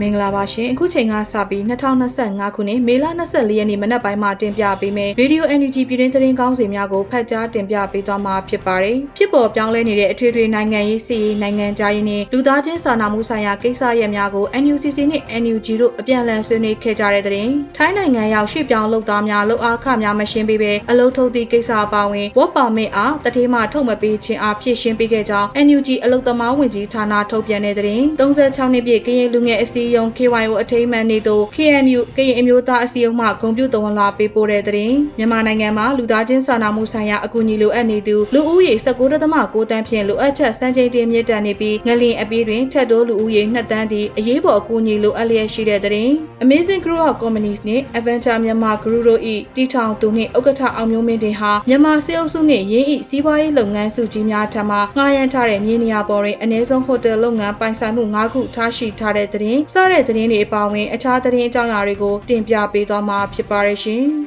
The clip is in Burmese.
မင်္ဂလာပါရှင်အခုချိန်ကစပြီး2025ခုနှစ်မေလ24ရက်နေ့မနက်ပိုင်းမှာတင်ပြပေးမယ် Radio NUG ပြည်တွင်းသတင်းကောင်းစီများကိုဖတ်ကြားတင်ပြပေးသွားမှာဖြစ်ပါတယ်ဖြစ်ပေါ်ပြောင်းလဲနေတဲ့အထွေထွေနိုင်ငံရေးစီရေးနိုင်ငံခြားရေးနဲ့လူသားချင်းစာနာမှုဆိုင်ရာကိစ္စရပ်များကို NUCC နဲ့ NUG တို့အပြန်အလှန်ဆွေးနွေးခဲ့ကြတဲ့တဲ့ထိုင်းနိုင်ငံရောက်ရွှေ့ပြောင်းလုပ်သားများလုပ်အားခများမရှင်းပေးပဲအလုပ်ထုတ်သည့်ကိစ္စအပါအဝင် work permit အားတတိမထုတ်မပေးခြင်းအားဖြည့်ရှင်းပေးခဲ့ကြောင်း NUG အလုပ်သမားဝင်ကြီးဌာနထုတ်ပြန်တဲ့တဲ့36နှစ်ပြည့်ကရင်လူငယ်အစည်းအရုံး KYO အထိမ်းအမှန်နေ့သို့ KNU ကရင်အမျိုးသားအစည်းအရုံးမှဂုဏ်ပြုတော်ဝင်လာပေးပို့တဲ့တဲ့မြန်မာနိုင်ငံမှာလူသားချင်းစာနာမှုဆိုင်ရာအကူအညီလိုအပ်နေသူလူဦးရေ19.9တန်းဖြင့်လိုအပ်ချက်စံချိန်တင်မြင့်တက်နေပြီးငလင်အပြီးတွင်ထက်တိုးလူဦးရေ2တန်းသည့်အရေးပေါ်အကူအညီလိုအပ်လျက်ရှိတဲ့တဲ့ Amazing Group of Companies နှင့် Adventure Myanmar Group တို့၏တီထောင်သူနှင့်ဥက္ကဋ္ဌအောင်မျိုးမင်းတင်ဟာမြန်မာစေအုပ်စုနှင့်ရင်းဤစီးပွားရေးလုပ်ငန်းစုကြီးများထံမှငှားရမ်းထားတဲ့မြေနေရာပေါ်တွင်အ ਨੇ ဆုံးဟိုတယ်လုပ်ငန်းပိုင်ဆိုင်မှု၅ခုထားရှိထားတဲ့တဲ့စတဲ့တဲ့တွေအပါအဝင် အခြားသတင်းအကြောင်းအရာတွေကိုတင်ပြပေးသွားမှာဖြစ်ပါရရှင်။